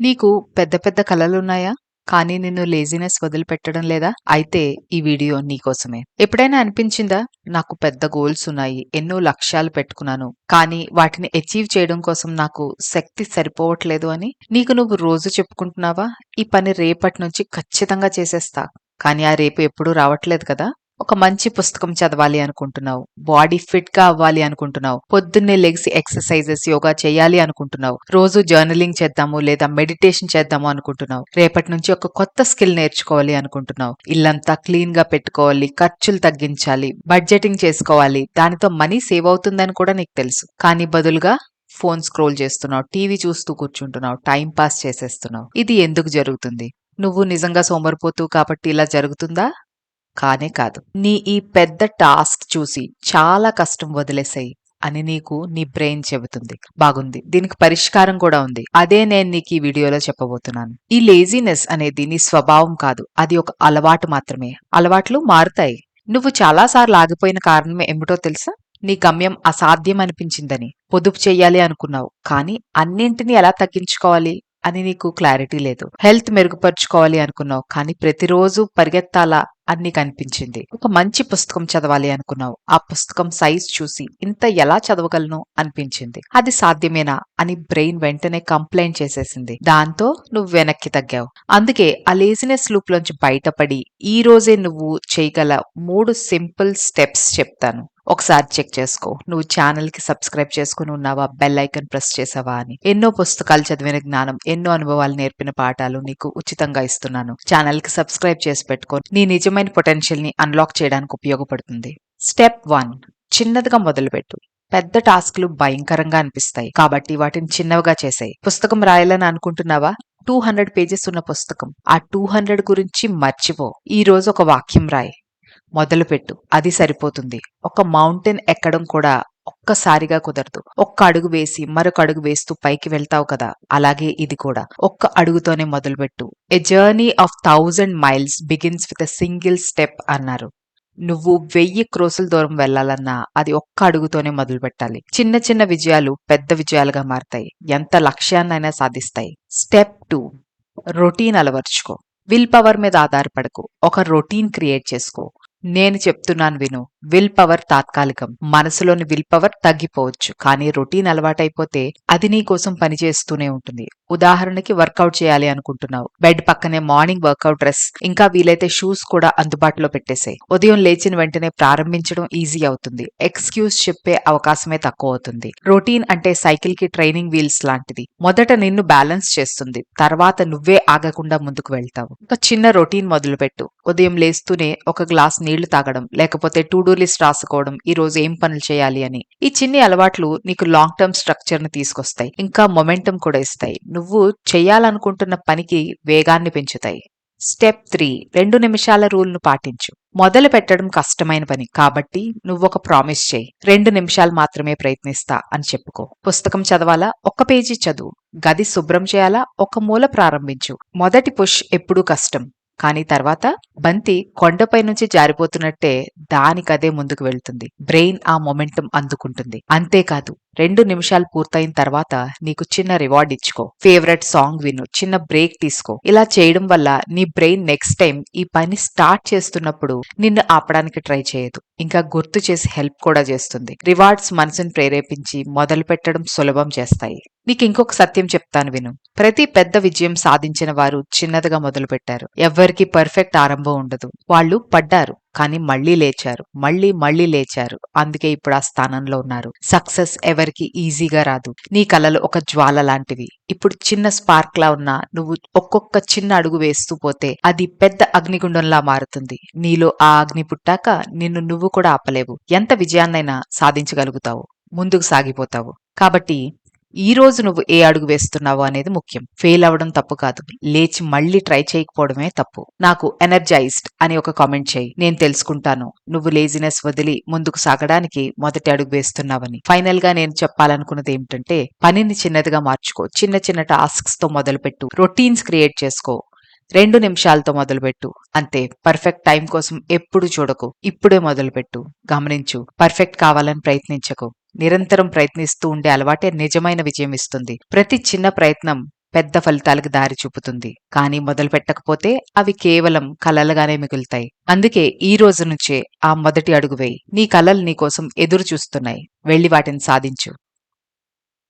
నీకు పెద్ద పెద్ద కలలున్నాయా? కానీ నిన్ను లేజినెస్ వదిలిపెట్టడం లేదా? అయితే ఈ వీడియో నీకోసమే ఎప్పుడైనా అనిపించిందా? నాకు పెద్ద గోల్స్ ఉన్నాయి ఎన్నో లక్ష్యాలు పెట్టుకున్నాను కానీ వాటిని అచీవ్ చేయడం కోసం నాకు శక్తి సరిపోవట్లేదు అని? నీకు నువ్వు రోజు చెప్పుకుంటున్నావా? ఈ పని రేపటి నుంచి ఖచ్చితంగా చేసేస్తా కానీ ఆ రేపు ఎప్పుడూ రావట్లేదు కదా? ఒక మంచి పుస్తకం చదవాలి అనుకుంటున్నావు. బాడీ ఫిట్గా అవ్వాలి అనుకుంటున్నావు. పొద్దున్నే లెగ్స్ ఎక్సర్సైజెస్ యోగా చేయాలి అనుకుంటున్నావు. రోజు జర్నలింగ్ చేద్దాము లేదా మెడిటేషన్ చేద్దాము అనుకుంటున్నావు. రేపటి నుంచి ఒక కొత్త స్కిల్ నేర్చుకోవాలి అనుకుంటున్నావు. ఇల్లంతా క్లీన్గా పెట్టుకోవాలి ఖర్చులు తగ్గించాలి బడ్జెటింగ్ చేసుకోవాలి. దానితో మనీ సేవ్ అవుతుందని కూడా నీకు తెలుసు. కానీ బదులుగా ఫోన్ స్క్రోల్ చేస్తున్నావు టీవీ చూస్తూ కూర్చుంటున్నావు టైం పాస్ చేసేస్తున్నావు. ఇది ఎందుకు జరుగుతుంది? నువ్వు నిజంగా సోమరిపోతూ కాబట్టి ఇలా జరుగుతుందా? కానే కాదు. నీ ఈ పెద్ద టాస్క్ చూసి చాలా కష్టం వదిలేసాయి అని నీకు నీ బ్రెయిన్ చెబుతుంది. బాగుంది. దీనికి పరిష్కారం కూడా ఉంది. అదే నేను నీకు ఈ వీడియోలో చెప్పబోతున్నాను. ఈ లేజీనెస్ అనేది నీ స్వభావం కాదు. అది ఒక అలవాటు మాత్రమే. అలవాట్లు మారుతాయి. నువ్వు చాలాసార్లు ఆగిపోయిన కారణం ఏమిటో తెలుసా? నీ గమ్యం అసాధ్యం అనిపించిందని. పొదుపు చెయ్యాలి అనుకున్నావు. కానీ అన్నింటినీ ఎలా తగ్గించుకోవాలి? అని నీకు క్లారిటీ లేదు. హెల్త్ మెరుగుపరుచుకోవాలి అనుకున్నావు కానీ ప్రతిరోజు పరిగెత్తాలా అన్ని కనిపించింది. అనిపించింది ఒక మంచి పుస్తకం చదవాలి అనుకున్నావు. ఆ పుస్తకం సైజ్ చూసి ఇంత ఎలా చదవగలను అనిపించింది. అది సాధ్యమేనా అని బ్రెయిన్ వెంటనే కంప్లైంట్ చేసేసింది. దాంతో నువ్వు వెనక్కి తగ్గావు. అందుకే ఆ లేజినెస్ లూప్ లోంచి బయటపడి ఈ రోజే నువ్వు చేయగల మూడు సింపుల్ స్టెప్స్ చెప్తాను. ఒకసారి చెక్ చేసుకో. నువ్వు ఛానల్కి సబ్స్క్రైబ్ చేసుకుని ఉన్నావా? బెల్ ఐకన్ ప్రెస్ చేసావా అని. ఎన్నో పుస్తకాలు చదివిన జ్ఞానం ఎన్నో అనుభవాలు నేర్పిన పాఠాలు నీకు ఉచితంగా ఇస్తున్నాను. ఛానల్కి సబ్స్క్రైబ్ చేసి పెట్టుకో. నీ నిజమైన పొటెన్షియల్ని అన్లాక్ చేయడానికి ఉపయోగపడుతుంది. Step one. చిన్నదిగా మొదలుపెట్టు. పెద్ద టాస్క్లు భయంకరంగా అనిపిస్తాయి. కాబట్టి వాటిని చిన్నవిగా చేసాయి. పుస్తకం రాయాలని అనుకుంటున్నావా? టూ హండ్రెడ్ పేజెస్ ఉన్న పుస్తకం. ఆ టూ హండ్రెడ్ గురించి మర్చిపో. ఈ రోజు ఒక వాక్యం రాయి. మొదలుపెట్టు. అది సరిపోతుంది. ఒక మౌంటైన్ ఎక్కడం కూడా ఒక్కసారిగా కుదరదు. ఒక్క అడుగు వేసి మరొక అడుగు వేస్తూ పైకి వెళ్తావు కదా? అలాగే ఇది కూడా. ఒక్క అడుగుతోనే మొదలుపెట్టు. A journey of thousand miles begins with a single step అన్నారు. నువ్వు వెయ్యి క్రోసుల దూరం వెళ్ళాలన్నా అది ఒక్క అడుగుతోనే మొదలు పెట్టాలి చిన్న చిన్న విజయాలు పెద్ద విజయాలుగా మారతాయి. ఎంత లక్ష్యాన్నైనా సాధిస్తాయి. స్టెప్ టూ రొటీన్ అలవర్చుకో. విల్ పవర్ మీద ఆధారపడకు. ఒక రొటీన్ క్రియేట్ చేసుకో. నేను చెప్తున్నాను విను. విల్ పవర్ తాత్కాలికం. మనసులోని విల్ పవర్ తగ్గిపోవచ్చు. కానీ రొటీన్ అలవాటైపోతే అది నీ కోసం పనిచేస్తూనే ఉంటుంది. ఉదాహరణకి వర్కౌట్ చేయాలి అనుకుంటున్నావు. బెడ్ పక్కనే మార్నింగ్ వర్కౌట్ డ్రెస్ ఇంకా వీలైతే షూస్ కూడా అందుబాటులో పెట్టేసాయి. ఉదయం లేచిన వెంటనే ప్రారంభించడం ఈజీ అవుతుంది. ఎక్స్క్యూజ్ చెప్పే అవకాశమే తక్కువ అవుతుంది. రొటీన్ అంటే సైకిల్కి ట్రైనింగ్ వీల్స్ లాంటిది. మొదట నిన్ను బ్యాలెన్స్ చేస్తుంది. తర్వాత నువ్వే ఆగకుండా ముందుకు వెళ్తావు. ఒక చిన్న రొటీన్ మొదలుపెట్టు. ఉదయం లేస్తూనే ఒక గ్లాస్ నీళ్ళు తాగడం లేకపోతే టు డూ లిస్ట్ రాసుకోవడం ఈ రోజు ఏం పనులు చేయాలి అని. ఈ చిన్ని అలవాట్లు నీకు లాంగ్ టర్మ్ స్ట్రక్చర్ని తీసుకొస్తాయి. ఇంకా మొమెంటం కూడా ఇస్తాయి. నువ్వు చేయాలనుకుంటున్న పనికి వేగాన్ని పెంచుతాయి. స్టెప్ త్రీ రెండు నిమిషాల రూల్ను పాటించు. మొదలు పెట్టడం కష్టమైన పని. కాబట్టి నువ్వు ఒక ప్రామిస్ చేయి. రెండు నిమిషాలు మాత్రమే ప్రయత్నిస్తా అని చెప్పుకో. పుస్తకం చదవాలా? ఒక పేజీ చదువు. గది శుభ్రం చేయాలా? ఒక మూల ప్రారంభించు. మొదటి పుష్ ఎప్పుడూ కష్టం. కానీ తర్వాత బంతి కొండపై నుంచి జారిపోతున్నట్టే దానికదే ముందుకు వెళ్తుంది. బ్రెయిన్ ఆ మొమెంటం అందుకుంటుంది. అంతేకాదు రెండు నిమిషాలు పూర్తయిన తర్వాత నీకు చిన్న రివార్డ్ ఇచ్చుకో. ఫేవరెట్ సాంగ్ విను. చిన్న బ్రేక్ తీసుకో. ఇలా చేయడం వల్ల నీ బ్రెయిన్ నెక్స్ట్ టైం ఈ పని స్టార్ట్ చేస్తున్నప్పుడు నిన్ను ఆపడానికి ట్రై చేయదు. ఇంకా గుర్తు చేసి హెల్ప్ కూడా చేస్తుంది. రివార్డ్స్ మనసును ప్రేరేపించి మొదలు పెట్టడం సులభం చేస్తాయి. నీకు ఇంకొక సత్యం చెప్తాను విను. ప్రతి పెద్ద విజయం సాధించిన వారు చిన్నదిగా మొదలుపెట్టారు. ఎవ్వరికి పర్ఫెక్ట్ ఆరంభం ఉండదు. వాళ్ళు పడ్డారు. కానీ మళ్ళీ లేచారు. మళ్ళీ మళ్ళీ లేచారు. అందుకే ఇప్పుడు ఆ స్థానంలో ఉన్నారు. సక్సెస్ ఎవరికి ఈజీగా రాదు. నీ కలలు ఒక జ్వాల లాంటివి. ఇప్పుడు చిన్న స్పార్క్ లా ఉన్నా నువ్వు ఒక్కొక్క చిన్న అడుగు వేస్తూ పోతే అది పెద్ద అగ్నిగుండంలా మారుతుంది. నీలో ఆ అగ్ని పుట్టాక నిన్ను నువ్వు కూడా ఆపలేవు. ఎంత విజయాన్నైనా సాధించగలుగుతావు. ముందుకు సాగిపోతావు. కాబట్టి ఈ రోజు నువ్వు ఏ అడుగు వేస్తున్నావు అనేది ముఖ్యం. ఫెయిల్ అవ్వడం తప్పు కాదు. లేచి మళ్ళీ ట్రై చేయకపోవడమే తప్పు. నాకు ఎనర్జైజ్డ్ అని ఒక కామెంట్ చేయి. నేను తెలుసుకుంటాను. నువ్వు లేజినెస్ వదిలి ముందుకు సాగడానికి మొదటి అడుగు వేస్తున్నావని. ఫైనల్గా నేను చెప్పాలనుకున్నది ఏమిటంటే పనిని చిన్నదిగా మార్చుకో. చిన్న చిన్న టాస్క్స్తో మొదలుపెట్టు. రొటీన్స్ క్రియేట్ చేసుకో. రెండు నిమిషాలతో మొదలుపెట్టు. అంతే. పర్ఫెక్ట్ టైం కోసం ఎప్పుడు చూడకు. ఇప్పుడే మొదలుపెట్టు. గమనించు. పర్ఫెక్ట్ కావాలని ప్రయత్నించకు. నిరంతరం ప్రయత్నిస్తూ ఉండే అలవాటే నిజమైన విజయం ఇస్తుంది. ప్రతి చిన్న ప్రయత్నం పెద్ద ఫలితాలకు దారి చూపుతుంది. కానీ మొదలు పెట్టకపోతే అవి కేవలం కలలుగానే మిగులుతాయి. అందుకే ఈ రోజు నుంచే ఆ మొదటి అడుగు వేయి. నీ కలలు నీకోసం ఎదురు చూస్తున్నాయి. వెళ్ళి వాటిని సాధించు.